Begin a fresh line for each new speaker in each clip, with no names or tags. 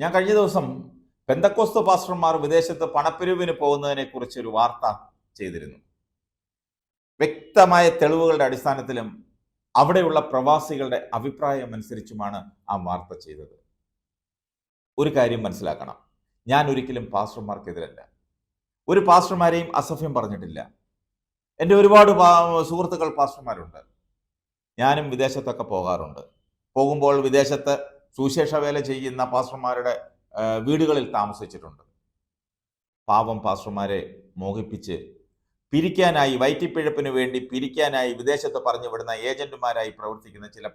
ഞാൻ കഴിഞ്ഞ ദിവസം പെന്തക്കോസ്ത് പാസ്റ്റർമാർ വിദേശത്ത് പണപ്പിരിവിന് പോകുന്നതിനെ കുറിച്ച് ഒരു വാർത്ത ചെയ്തിരുന്നു. വ്യക്തമായ തെളിവുകളുടെ അടിസ്ഥാനത്തിലും അവിടെയുള്ള പ്രവാസികളുടെ അഭിപ്രായം അനുസരിച്ചുമാണ് ആ വാർത്ത ചെയ്തത്. ഒരു കാര്യം മനസ്സിലാക്കണം. ഞാൻ ഒരിക്കലും പാസ്റ്റർമാർക്കെതിരല്ല. ഒരു പാസ്റ്റർമാരെയും അസഭ്യം പറഞ്ഞിട്ടില്ല. എന്റെ ഒരുപാട് സുഹൃത്തുക്കൾ പാസ്റ്റർമാരുണ്ട്. ഞാനും വിദേശത്തൊക്കെ പോകാറുണ്ട്. പോകുമ്പോൾ വിദേശത്ത് സുവിശേഷ വേല ചെയ്യുന്ന പാസ്റ്റർമാരുടെ വീടുകളിൽ താമസിച്ചിട്ടുണ്ട്. പാവം പാസ്റ്റർമാരെ മോഹിപ്പിച്ച് പിരിക്കാനായി വയറ്റിപ്പിഴപ്പിന് വേണ്ടി പിരിക്കാനായി വിദേശത്ത് പറഞ്ഞു വിടുന്ന ഏജന്റുമാരായി പ്രവർത്തിക്കുന്ന ചില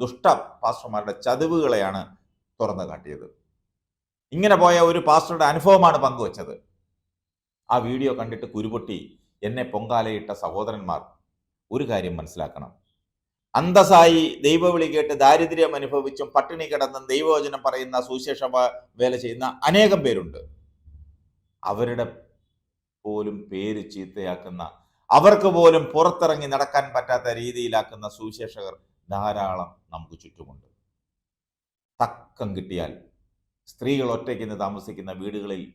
ദുഷ്ട പാസ്റ്റർമാരുടെ ചതിവുകളെയാണ് തുറന്നു കാട്ടിയത്. ഇങ്ങനെ പോയ ഒരു പാസ്റ്ററുടെ അനുഭവമാണ് പങ്കുവച്ചത്. ആ വീഡിയോ കണ്ടിട്ട് കുരുപൊട്ടി എന്നെ പൊങ്കാലയിട്ട സഹോദരന്മാർ ഒരു കാര്യം മനസ്സിലാക്കണം. അന്തസായി ദൈവവിളി കേട്ട് ദാരിദ്ര്യം അനുഭവിച്ചും പട്ടിണി കിടന്നും ദൈവവചനം പറയുന്ന സുവിശേഷ വ- വേല ചെയ്യുന്ന അനേകം പേരുണ്ട്. അവരുടെ പോലും പേര് ചീത്തയാക്കുന്ന അവർക്ക് പോലും പുറത്തിറങ്ങി നടക്കാൻ പറ്റാത്ത രീതിയിലാക്കുന്ന സുവിശേഷകർ ധാരാളം നമുക്ക് ചുറ്റുമുണ്ട്. തക്കം കിട്ടിയാൽ സ്ത്രീകൾ ഒറ്റയ്ക്ക് താമസിക്കുന്ന വീടുകളിൽ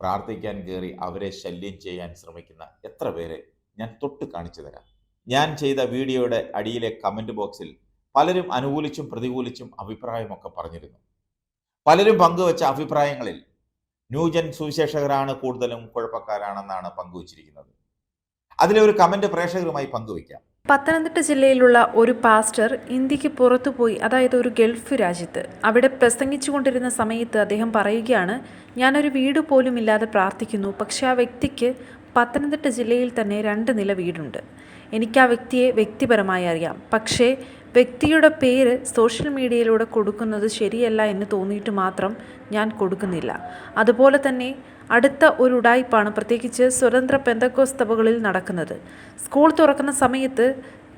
പ്രാർത്ഥിക്കാൻ കയറി അവരെ ശല്യം ചെയ്യാൻ ശ്രമിക്കുന്ന എത്ര പേരെ ഞാൻ തൊട്ട് കാണിച്ചു തരാം. ഞാൻ ചെയ്ത വീഡിയോയുടെ അടിയിലെ കമന്റ് ബോക്സിൽ പലരും അനുകൂലിച്ചും പ്രതികൂലിച്ചും അഭിപ്രായമൊക്കെ പറഞ്ഞിരുന്നു. പലരും പങ്കുവച്ച അഭിപ്രായങ്ങളിൽ ന്യൂജൻ സുവിശേഷകരാണ് കൂടുതലും കുഴപ്പക്കാരാണെന്നാണ് പങ്കുവച്ചിരിക്കുന്നത്. അതിലെ ഒരു കമന്റ് പ്രേക്ഷകരുമായി പങ്കുവയ്ക്കാം.
പത്തനംതിട്ട ജില്ലയിലുള്ള ഒരു പാസ്റ്റർ ഇന്ത്യയ്ക്ക് പുറത്തുപോയി അതായത് ഒരു ഗൾഫ് രാജ്യത്ത്. അവിടെ പ്രസംഗിച്ചുകൊണ്ടിരുന്ന സമയത്ത് അദ്ദേഹം പറയുകയാണ് ഞാനൊരു വീട് പോലും ഇല്ലാതെ പ്രാർത്ഥിക്കുന്നു പക്ഷെ ആ വ്യക്തിക്ക് പത്തനംതിട്ട ജില്ലയിൽ തന്നെ രണ്ട് നില വീടുണ്ട്. എനിക്ക് ആ വ്യക്തിയെ വ്യക്തിപരമായി അറിയാം. പക്ഷേ വ്യക്തിയുടെ പേര് സോഷ്യൽ മീഡിയയിലൂടെ കൊടുക്കുന്നത് ശരിയല്ല എന്ന് തോന്നിയിട്ട് മാത്രം ഞാൻ കൊടുക്കുന്നില്ല. അതുപോലെ തന്നെ അടുത്ത ഒരു ഉടായ്പാണ് പ്രത്യേകിച്ച് സ്വതന്ത്ര പെന്തക്കോസ്തവകളിൽ നടക്കുന്നത്. സ്കൂൾ തുറക്കുന്ന സമയത്ത്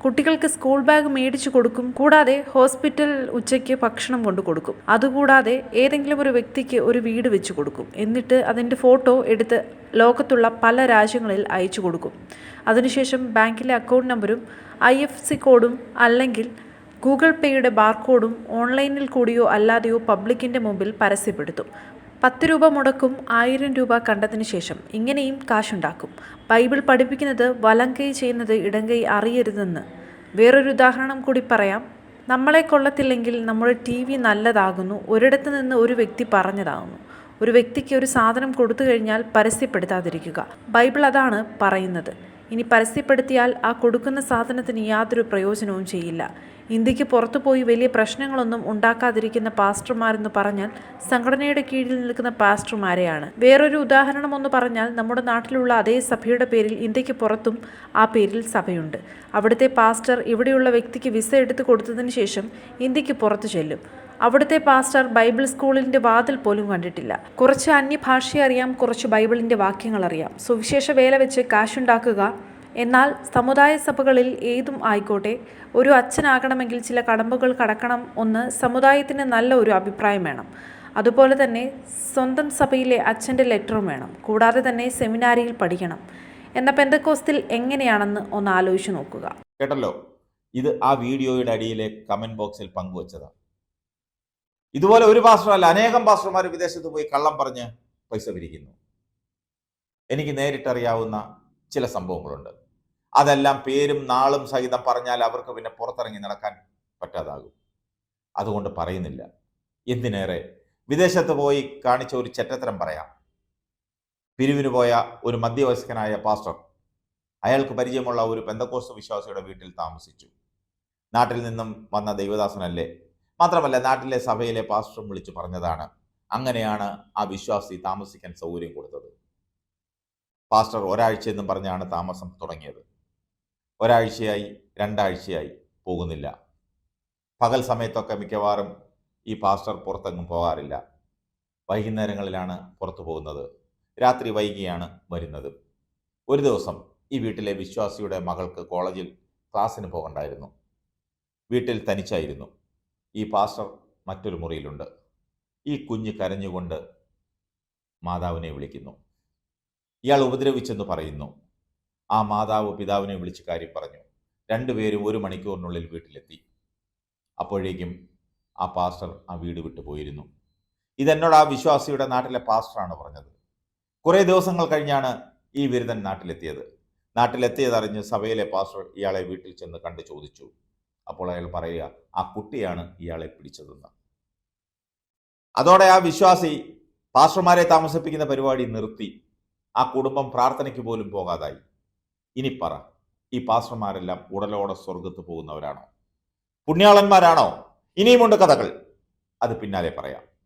കുട്ടികൾക്ക് സ്കൂൾ ബാഗ് മേടിച്ചു കൊടുക്കും. കൂടാതെ ഹോസ്പിറ്റൽ ഉച്ചയ്ക്ക് ഭക്ഷണം കൊണ്ടു കൊടുക്കും. അതുകൂടാതെ ഏതെങ്കിലും ഒരു വ്യക്തിക്ക് ഒരു വീട് വെച്ച് കൊടുക്കും. എന്നിട്ട് അതിന്റെ ഫോട്ടോ എടുത്ത് ലോകത്തുള്ള പല രാജ്യങ്ങളിൽ അയച്ചു കൊടുക്കും. അതിനുശേഷം ബാങ്കിലെ അക്കൗണ്ട് നമ്പറും ഐ എഫ് സി കോഡും അല്ലെങ്കിൽ ഗൂഗിൾ പേയുടെ ബാർകോഡും ഓൺലൈനിൽ കൂടിയോ അല്ലാതെയോ പബ്ലിക്കിന്റെ മുമ്പിൽ പരസ്യപ്പെടുത്തും. പത്ത് രൂപ മുടക്കും ആയിരം രൂപ കണ്ടതിന് ശേഷം ഇങ്ങനെയും കാശുണ്ടാക്കും. ബൈബിൾ പഠിപ്പിക്കുന്നത് വലം കൈ ചെയ്യുന്നത് ഇടം കൈ അറിയരുതെന്ന്. വേറൊരു ഉദാഹരണം കൂടി പറയാം. നമ്മളെ കൊള്ളത്തില്ലെങ്കിൽ നമ്മുടെ ടി വി നല്ലതാകുന്നു ഒരിടത്ത് നിന്ന് ഒരു വ്യക്തി പറഞ്ഞതാകുന്നു. ഒരു വ്യക്തിക്ക് ഒരു സാധനം കൊടുത്തു കഴിഞ്ഞാൽ പരസ്യപ്പെടുത്താതിരിക്കുക. ബൈബിൾ അതാണ് പറയുന്നത്. ഇനി പരസ്യപ്പെടുത്തിയാൽ ആ കൊടുക്കുന്ന സാധനത്തിന് യാതൊരു പ്രയോജനവും ചെയ്യില്ല. ഇന്ത്യയ്ക്ക് പുറത്തു പോയി വലിയ പ്രശ്നങ്ങളൊന്നും ഉണ്ടാക്കാതിരിക്കുന്ന പാസ്റ്റർമാരെന്ന് പറഞ്ഞാൽ സംഘടനയുടെ കീഴിൽ നിൽക്കുന്ന പാസ്റ്റർമാരെയാണ്. വേറൊരു ഉദാഹരണം ഒന്ന് പറഞ്ഞാൽ നമ്മുടെ നാട്ടിലുള്ള അതേ സഭയുടെ പേരിൽ ഇന്ത്യയ്ക്ക് പുറത്തും ആ പേരിൽ സഭയുണ്ട്. അവിടുത്തെ പാസ്റ്റർ ഇവിടെയുള്ള വ്യക്തിക്ക് വിസ എടുത്തു കൊടുത്തതിന് ശേഷം ഇന്ത്യയ്ക്ക് പുറത്തു ചെല്ലും. അവിടുത്തെ പാസ്റ്റർ ബൈബിൾ സ്കൂളിന്റെ വാതിൽ പോലും കണ്ടിട്ടില്ല. കുറച്ച് അന്യഭാഷ അറിയാം കുറച്ച് ബൈബിളിന്റെ വാക്യങ്ങൾ അറിയാം. സുവിശേഷ വേല വെച്ച് കാശുണ്ടാക്കുക എന്നാൽ സമുദായ സഭകളിൽ ഏതും ആയിക്കോട്ടെ ഒരു അച്ഛനാകണമെങ്കിൽ ചില കടമ്പകൾ കടക്കണം ഒന്ന് സമുദായത്തിന് നല്ല ഒരു അഭിപ്രായം വേണം. അതുപോലെ തന്നെ സ്വന്തം സഭയിലെ അച്ഛന്റെ ലെറ്ററും വേണം. കൂടാതെ തന്നെ സെമിനാരിയിൽ പഠിക്കണം. എന്ന പെന്തക്കോസ്തിൽ എങ്ങനെയാണെന്ന് ഒന്ന് ആലോചിച്ച് നോക്കുക.
കേട്ടല്ലോ? ഇത് ആ വീഡിയോയുടെ അടിയിലെ കമന്റ് ബോക്സിൽ പങ്കുവച്ചതാണ്. ഇതുപോലെ ഒരു പാസ്റ്ററല്ല അനേകം പാസ്റ്റർമാർ വിദേശത്ത് പോയി കള്ളം പറഞ്ഞ് പൈസ പിരിക്കുന്നു. എനിക്ക് നേരിട്ടറിയാവുന്ന ചില സംഭവങ്ങളുണ്ട്. അതെല്ലാം പേരും നാളും സഹിതം പറഞ്ഞാൽ അവർക്ക് പിന്നെ പുറത്തിറങ്ങി നടക്കാൻ പറ്റാതാകും. അതുകൊണ്ട് പറയുന്നില്ല. എന്തിനേറെ? വിദേശത്ത് പോയി കാണിച്ച ഒരു ചെറ്റത്തരം പറയാം. പിരിവിന് പോയ ഒരു മധ്യവയസ്കനായ പാസ്റ്റർ അയാൾക്ക് പരിചയമുള്ള ഒരു പെന്തക്കോസ് വിശ്വാസിയുടെ വീട്ടിൽ താമസിച്ചു. നാട്ടിൽ നിന്നും വന്ന ദൈവദാസനല്ലേ മാത്രമല്ല നാട്ടിലെ സഭയിലെ പാസ്റ്ററും വിളിച്ചു പറഞ്ഞതാണ് അങ്ങനെയാണ് ആ വിശ്വാസി താമസിക്കാൻ സൗകര്യം കൊടുത്തത്. പാസ്റ്റർ ഒരാഴ്ച എന്നും പറഞ്ഞാണ് താമസം തുടങ്ങിയത്. ഒരാഴ്ചയായി രണ്ടാഴ്ചയായി പോകുന്നില്ല. പകൽ സമയത്തൊക്കെ മിക്കവാറും ഈ പാസ്റ്റർ പുറത്തെങ്ങും പോകാറില്ല. വൈകുന്നേരങ്ങളിലാണ് പുറത്തു പോകുന്നത്. രാത്രി വൈകിയാണ് വരുന്നത്. ഒരു ദിവസം ഈ വീട്ടിലെ വിശ്വാസിയുടെ മകൾക്ക് കോളേജിൽ ക്ലാസ്സിന് പോകണ്ടായിരുന്നു. വീട്ടിൽ തനിച്ചായിരുന്നു. ഈ പാസ്റ്റർ മറ്റൊരു മുറിയിലുണ്ട്. ഈ കുഞ്ഞ് കരഞ്ഞുകൊണ്ട് മാതാവിനെ വിളിക്കുന്നു. ഇയാൾ ഉപദ്രവിച്ചെന്ന് പറയുന്നു. ആ മാതാവ് പിതാവിനെ വിളിച്ച് കാര്യം പറഞ്ഞു. രണ്ടുപേരും ഒരു മണിക്കൂറിനുള്ളിൽ വീട്ടിലെത്തി. അപ്പോഴേക്കും ആ പാസ്റ്റർ ആ വീട് വിട്ടു പോയിരുന്നു. ഇതെന്നോട് ആ വിശ്വാസിയുടെ നാട്ടിലെ പാസ്റ്ററാണ് പറഞ്ഞത്. കുറേ ദിവസങ്ങൾ കഴിഞ്ഞാണ് ഈ ബിരുദൻ നാട്ടിലെത്തിയത്. നാട്ടിലെത്തിയതറിഞ്ഞ് സഭയിലെ പാസ്റ്റർ ഇയാളെ വീട്ടിൽ ചെന്ന് കണ്ടു ചോദിച്ചു. അപ്പോൾ അയാൾ പറയുക ആ കുട്ടിയാണ് ഇയാളെ പിടിച്ചതെന്ന്. അതോടെ ആ വിശ്വാസി പാസ്റ്റർമാരെ താമസിപ്പിക്കുന്ന പരിപാടി നിർത്തി. ആ കുടുംബം പ്രാർത്ഥനയ്ക്ക് പോലും പോകാതായി. ഇനി പറ ഈ പാസ്റ്റർമാരെല്ലാം ഉടലോടെ സ്വർഗത്ത് പോകുന്നവരാണോ? പുണ്യാളന്മാരാണോ? ഇനിയുമുണ്ട് കഥകൾ. അത് പിന്നാലെ പറയാം.